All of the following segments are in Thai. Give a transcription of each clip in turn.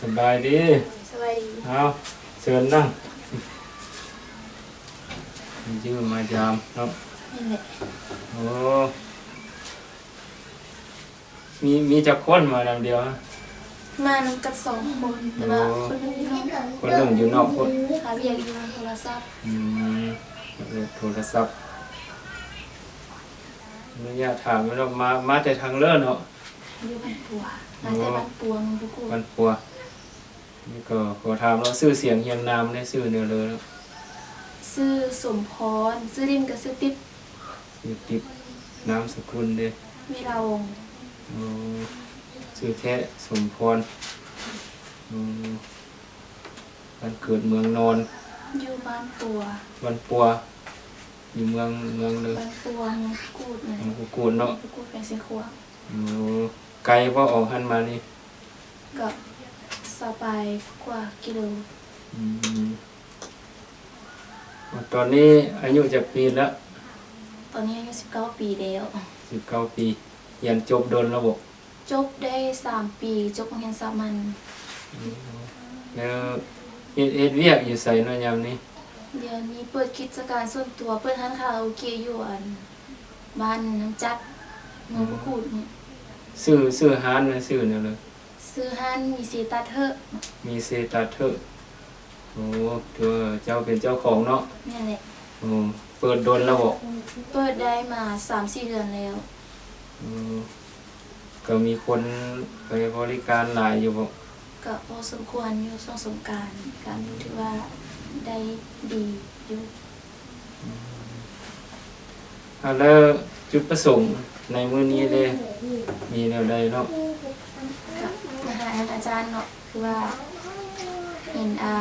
สบายดีสวัสดีเอาเชิญนั่งยืมมายามเนาะนี่แหละโอ้มีมีจักคนมาลำเดียวนะมานำกับสองคนแต่ว่าคนหนึงอยู่นอกคนหนึ่งอยู่นอกคนหาเบียกอยู่ในโทรศัพท์อืมโทรศัพท์อนุญาตถามว่าเรามามาแต่ทางเลิศเนาะอยู่บ้านปัว มาแต่บ้านปัวเมึงบุกูมันปัวนี่ก็ขอถามเราชื่อเสียงเฮียงนามในชื่อเนื้อเลยเนาะซื้อสมพรซื้อดินกับซื้อติ๊บชื่อติ๊บนามสกุลเด้มีเราวงโอ้ชื่อแท้สมพรอืมบ้านเกิดเมืองนอน อยู่บ้านปัววันปัวอยู่เมืองเมืองเลยบ้านปัวเมึงกูดนะเมืองกุกูนเนาะบุกูดเป็นสีขวางโอ้ ไกลว่าออกหันมานี่กับสบายกว่ากิโลอืมตอนนี้อายุจะปีแล้วตอนนี้อายุสิบเก้าปีแล้วสิบเก้าปีเรียนจบโดนระบบจบได้สามปีจบโรงเรียนสามัญแล้วเฮ็ดเฮ็ดเวียกอยู่ใส่เนาะยามนี้เดี๋ยวนี้เปิดกิจการส่วนตัวเปิดร้านคาราโอเกะอยู่อันบ้านน้ำจัดเมืองบุกูดเนี่ย ซื้อซื้อหานนะซื้อเนี่ยเลยซื้อฮันมีซีตาเทอร์มีเซตาเทอร์โอ้เธอเจ้าเป็นเจ้าของเนาะนี่แหละโอ้เปิดโดนระบบเปิดได้มาสามสี่เดือนแล้วอืมก็มีคนไปบริการหลายอยู่บ่ก็พอสมควรอยู่ช่วงสงกรารการถือว่าได้ดีอยู่ อ่าแล้วจุดประสงค์ ในมื้อนี้เลยมีแนวใดเนาะก็มาหาอาจารย์เนาะคือว่าเห็นอา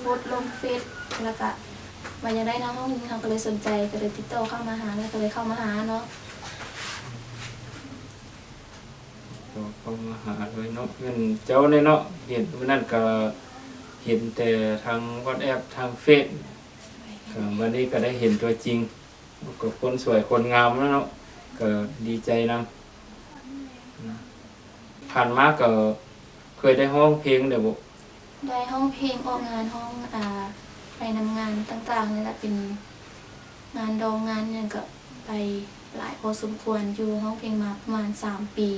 โพสต์ลงเฟซแล้วก็มายังได้น้องห้องนี้เขาก็เลยสนใจก็เลยติดต่อเข้ามาหาแล้วก็เลยเข้ามาหาเนาะก็เข้ามาหาเลยเนาะเงินเจ้าเนี่ยเนาะเห็นวันนั้นก็เห็นแต่ทาง WhatsApp ทางเฟซก็วันนี้ก็ได้เห็นตัวจริงก็คนสวยคนงามแล้วเนาะ ก็ดีใจนำผ่านมาก็เคยได้ห้องเพลงเดี๋ยวบ่ได้ห้องเพลงออกงานห้องอ่าไปนำงานต่างๆนี่แหละเป็นงานดองงานเนี่ยก็ไปหลายพอสมควรอยู่ห้องเพลงมาประมาณสามปี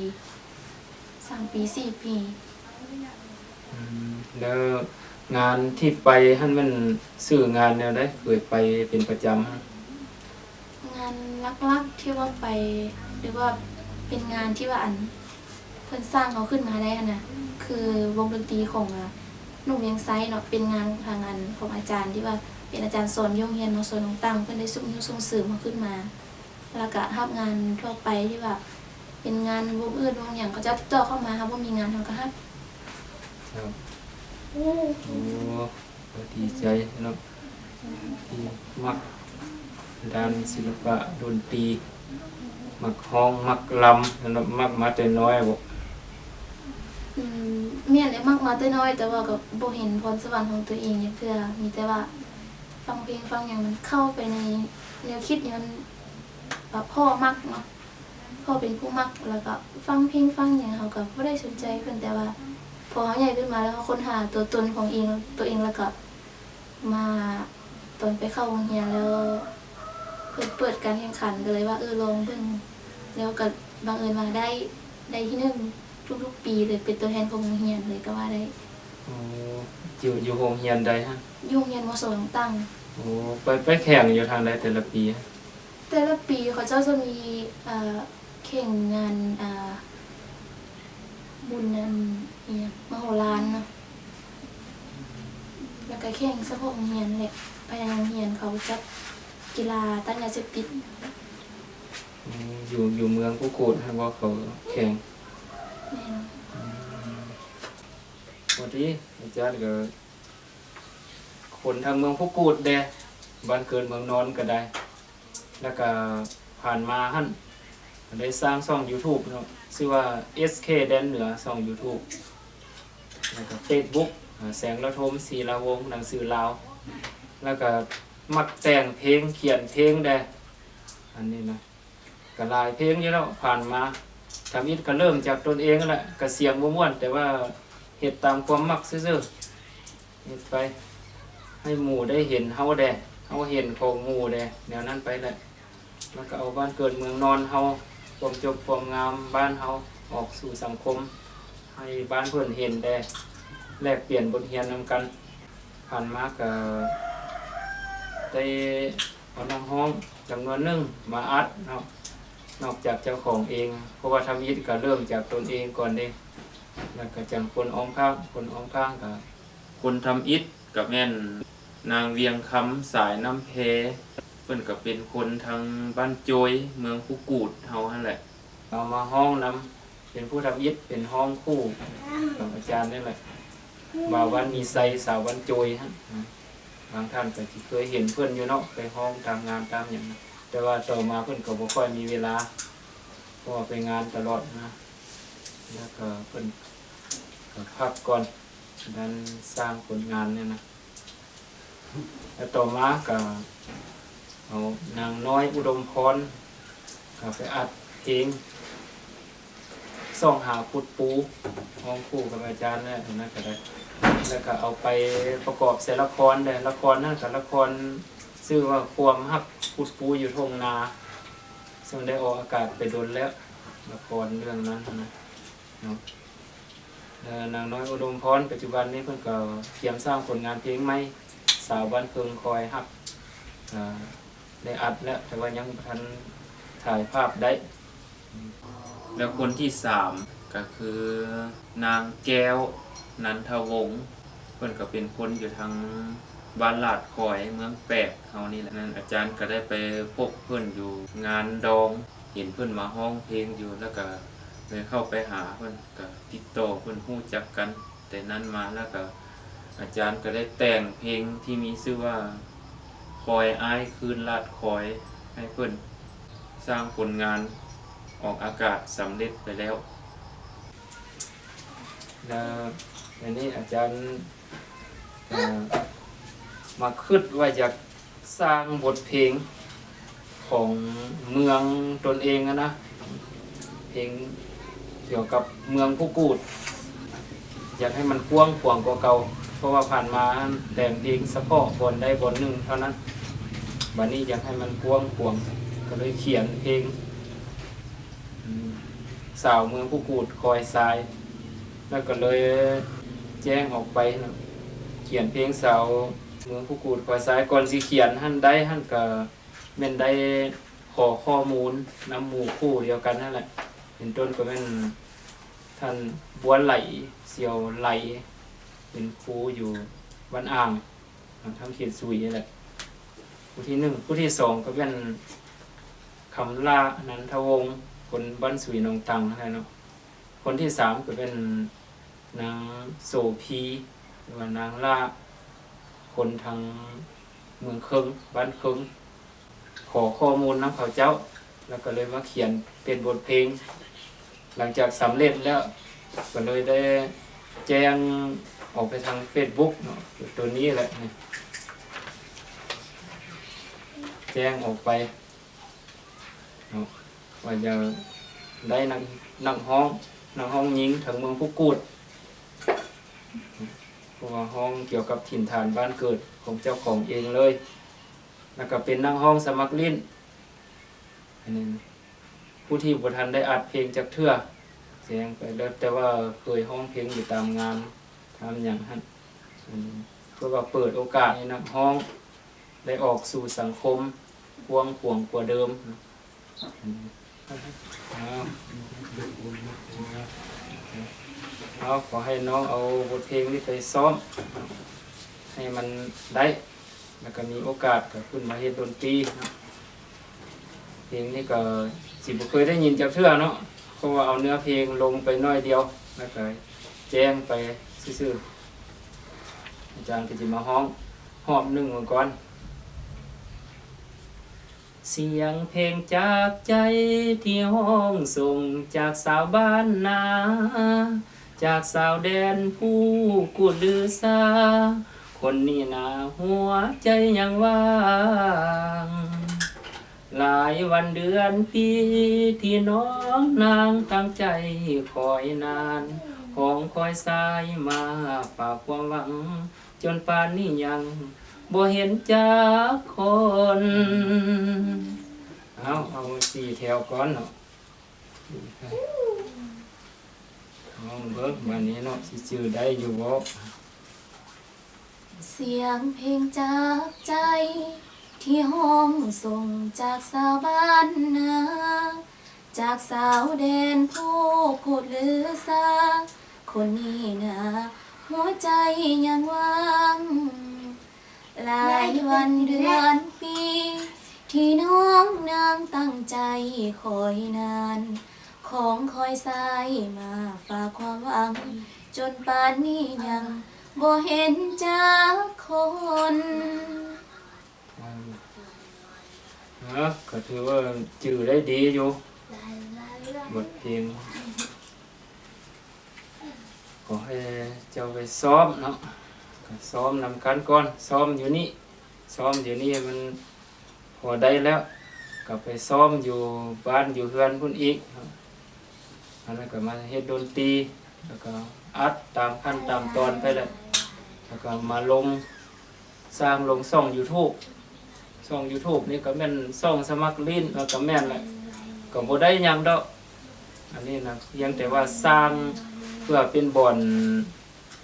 สามปีสี่ปีอืมแล้วงานที่ไปท่านมันซื้องานแนวได้เคยไปเป็นประจำฮะงานลักๆที่ว่าไป หรือว่าเป็นงานที่ว่าอันเพิ่นสร้างเขาขึ้นมาได้อะนะคือวงดนตรีของอะหนุ่มเวียงไซเนาะเป็นงานทางงานของอาจารย์ที่ว่าเป็นอาจารย์สอนโยงเรียนเนาะสอนน้องตั้งเพิ่นได้ส่งยุส่งเสริมมาขึ้นมา แล้วก็รับงานทั่วไปที่ว่าเป็นงานวงอื่นวงอย่างเขาจะติดต่อเข้ามาครับว่ามีงานทำก็รับครับโอ้ก็ดีใจเนาะที่มัก ด้านศิลปะดนตรีมักห้องมักลำแล้วมักมาแต่น้อยบอืมเมียนได้มากมาแต่น้อย แต่ว่าก็บ่เห็นพรสวรรค์ของตัวเองเนี่ยเพื่อมีแต่ว่าฟังเพลงฟังอย่างมันเข้าไปในแนวคิดเนี่ยมันแบบพ่อมักเนาะพ่อเป็นผู้มักแล้วก็ฟังเพลงฟังอย่างเขาก็บ่ได้สนใจเพิ่นแต่ว่า พอเขาใหญ่ขึ้นมาแล้วเขาค้นหาตัวตนของเองตัวเองแล้วก็มาตอนไปเข้าโรงเรียนแล้ว เปิดเปิดการแข่งขันก็เลยว่าเออลองเบิ่งแล้วก็บังเอิญมาได้ได้ที่หนึ่งทุกๆ ปีเลยเป็นตัวแทนของโรงเรียนเลยก็ว่าได้โอ้อยู่อยู่โรงเรียนใดฮะอยุ่โรงเรียนมสองตั้ง โอ้ไปไปแข่งอยู่ทางใดแต่ละปีฮะแต่ละปีเขาเจ้าจะมีเอ่อแข่งงานอ่าบุญนันเนี่ยมโหฬารเนาะแล้วก็แข่งสะโพกโรงเรียนแหละภายในโรงเรียนเขาจัด กีฬาต้านยาเสพติดอืมอยู่อยู่เมืองกุกูดฮะว่าเขาแข่งแม่เนาะวันที่อาจารย์ก็คนทางเมืองกุกูดแดบ้านเกิดเมืองนอนก็ได้ แล้วก็ผ่านมาหั่นได้สร้างช่อง YouTube เนาะชื่อว่า SK แดนเหนือช่อง YouTube แล้วก็ Facebook อ่าแสงระทมศรีลาวงศ์หนังสือลาว แล้วก็ มักแต่งเพลงเขียนเพลงได้อันนี้นะก็หลายเพลงอยู่แล้วผ่านมาทำอิฐก็เริ่มจากตนเองแหละก็เสียงบ่ม่วนแต่ว่าเฮ็ดตามความมักซื่อๆเฮ็ดไป ให้หมู่ได้เห็นเฮาแดเฮาเห็นของหมู่แดแนวนั้นไปแหละแล้วก็เอาบ้านเกิดเมืองนอนเฮาความจบความงามบ้านเฮาออกสู่สังคม ให้บ้านเพิ่อนเห็นแดแลกเปลี่ยนบทเรียนนำกันผ่านมาก็ได้ เอานางห้องจำนวนหนึ่งมาอัดเนาะนอกจากเจ้าของเอง เพราะว่าทำอิฐก็เริ่มจากตนเองก่อนเด้แล้วก็จังคนอ้อมข้างคนอ้อมข้างก็คนทำอิฐกับแม่นนางเวียงคำสายน้ำเพเพิ่นก็เป็นคนทางบ้านโจยเมืองผู้กูดเฮานั่นแหละเอามาห้องน้ำเป็นผู้ทำอิฐเป็นห้องคู่กับอาจารย์นี่แหละบ่าววันมีไซสาววันโจยฮะ บางท่านก็สิเคยเห็นเพื่อนอยู่เนาะไปห้องตามงานตามอย่างนั้แต่ว่าต่อมาเพื่อนก็บ่ค่อยมีเวลาเพราะว่าไปงานตลอดนะแล้วก็เพื่อนก็พักก่อนดันสร้างผลงานเนี่ยนะแล้วต่อมาก็เอานางน้อยอุดมพรก็ไปอัดเพลงส่องหาพุดปูห้องคู่กับอาจารย์เนี่ยนั่นก็ได้ แล้วก็เอาไปประกอบเสละครได้ละครนั่นกับละครชื่อว่าความฮักพุดปูอยู่ทงนา ซึ่งได้ออกอากาศไปโดนแล้ว ละครเรื่องนั้นนะเนาะนางน้อยอุดมพรปัจจุบันนี้เพิ่นก็เตรียมสร้างผลงานเพลงใหม่สาวบ้านเพิงคอยฮักได้อัดแล้วแต่ว่ายังทันถ่ายภาพได้ แล้วคนที่สามก็คือนางแก้วนันทวงศ์ เพิ่นก็เป็นคนอยู่ทางบ้านลาดคอยเมืองแปกเฮานี่แหละนั่นอาจารย์ก็ได้ไปพบเพิ่อนอยู่งานดอง เห็นเพิ่อนมาห้องเพลงอยู่แล้วก็เลยเข้าไปหาเพิ่อนก็ติดต่อเพิ่อนฮู้จักกัน แต่นั้นมาแล้วก็อาจารย์ก็ได้แต่งเพลงที่มีชื่อว่าคอยอ้ายคืนลาดคอยให้เพิ่อนสร้างผลงานออกอากาศสำเร็จไปแล้วแล้วอันนี้อาจารย์ มาคิดว่าอยากสร้างบทเพลงของเมืองตนเองนะ เพลงเกี่ยวกับเมืองผู้กูด อยากให้มันกว้างขวางกว่าเก่า เพราะว่าผ่านมาแต่งเพลงเฉพาะบนได้บนหนึ่งเท่านั้นบัดนี้อยากให้มันกว้างขวางก็เลยเขียนเพลงสาวเมืองผู้กูดคอยทราย แล้วก็เลยแจ้งออกไปนะ ขียนเพลงเสาเมืองผู้กูดคอยซ้ายก่อนสิเขียนหั่นได้หั่นก็แม่นได้ขอข้อมูลนำหมู่คู่เดียวกันนั่นแหละเป็นต้นก็เป็นท่านบัวไหลเสียวไหล เป็นครูอยู่บ้านอ่างทางเขตสุยนี่แหละผู้ที่หนึ่งผู้ที่สองก็เป็นคำลานันทวงศ์คนบ้านสุยหนองตังนั่นแหละเนาะคนที่สามก็เป็นนางโสพี ว่านางล่าคนทางเมืองเคิงบ้านเคิงขอข้อมูลน้ำเขาเจ้า แล้วก็เลยมาเขียนเป็นบทเพลง หลังจากสำเร็จแล้วก็เลยได้แจ้งออกไปทาง Facebook เนาะตัวนี้แหละแจ้งออกไปเนาะว่าจะได้นังนังห้องนังห้องยิงถึงเมืองผู้กูด เพราะว่าห้องเกี่ยวกับถิ่นฐานบ้านเกิดของเจ้าของเองเลย แล้วก็เป็นนั่งห้องสมัครลิ้นอันนี้ผู้ที่บุทันได้อัดเพลงจากเทื่อเสียงไปแล้วแต่ว่าเคยห้องเพลงอยู่ตามงานทำอย่างนั้นเพื่อว่าเปิดโอกาสให้นักห้องได้ออกสู่สังคมพวงขวงกว่าเดิมอืม เอาเอาขอให้น้องเอาบทเพลงนี้ไปซ้อม ให้มันได้ แล้วก็มีโอกาสก็ขึ้นมาเฮ็ดดนตรีเพลงนี้ก็สิบเคยได้ยินจากเทื่อเนาะเพราะว่าเอาเนื้อเพลงลงไปน้อยเดียวแล้วก็แจ้งไปซื่อๆอาจารย์ก็สิมาห้องหอบหนึ่งมาก่อนเสียงเพลงจากใจที่ห้องส่งจากสาวบ้านนา จากสาวแดนผู้กูลือซาคนนี้นาหัวใจยังว่าง หลายวันเดือนปีที่น้องนางตั้งใจคอยนานของคอยสายมาฝากความหวัง จนป่านนี้ยังบ่เห็นจักคน เอาเอาสี่แถวก่อนเนาะ เอาเบิกมานี้เนาะสิจื้อได้อยู่บ่เสียงเพลงจากใจ ที่ห้องส่งจากสาวบ้านนาจากสาวแดนผู้พูดลือซาคนนี้นะหัวใจยังว่างหลายวันเดือนปี ที่น้องนางตั้งใจคอยนาน ของคอยสายมาฝากความหวัง จนป่านนี้ยังบ่เห็นจักคนเออก็ถือว่าจื้อได้ดีอยู่บทเพลงขอให้เจ้าไปซ้อมเนาะซ้อมนำกันก่อนซ้อมอยู่นี่ซ้อมอยู่นี่มันพอได้แล้วก็ไปซ้อมอยู่บ้านอยู่เฮือนพุ่นอีก อันนั้นก็มาเฮ็ดดนตรีแล้วก็อัดตามขั้นตามตอนไปเลยแล้วก็มาลงสร้างลงช่อง YouTube ช่อง YouTube นี่ก็แม่นช่องสมัครลิ้นแล้วก็แม่นแหละก็บ่ได้หยังดอกอันนี้นะเพียงแต่ว่าสร้างเพื่อเป็นบ่อน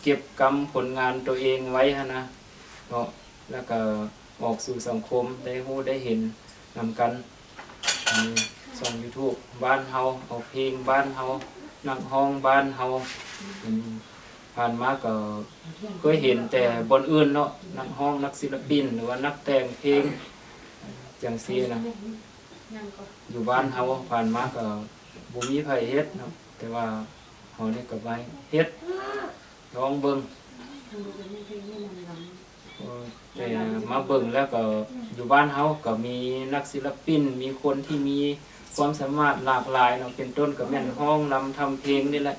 เก็บกรรมผลงานตัวเองไว้ฮะนะเนาะแล้วก็ออกสู่สังคมได้รู้ได้เห็นนำกันอันนี้ ช่อง YouTube บ้านเฮาเอาเพลงบ้านเฮานักห้องบ้านเฮาอืมผ่านมาก็เคยเห็นแต่บนอื่นเนาะนักห้องนักศิลปิน หรือว่านักแต่งเพลงจังซี่นะอยู่บ้านเฮาผ่านมาก็บ่มีไผเฮ็ดเนาะแต่ว่าเฮานี่ก็ไปเฮ็ดลองเบิ่ง เออแต่มาเบิ่งแล้วก็อยู่บ้านเฮาก็มีนักศิลปิน มีคนที่มี ความสามารถหลากหลายเนาะเป็นต้นก็แม่นห้องนำทำเพลงนี่แหละ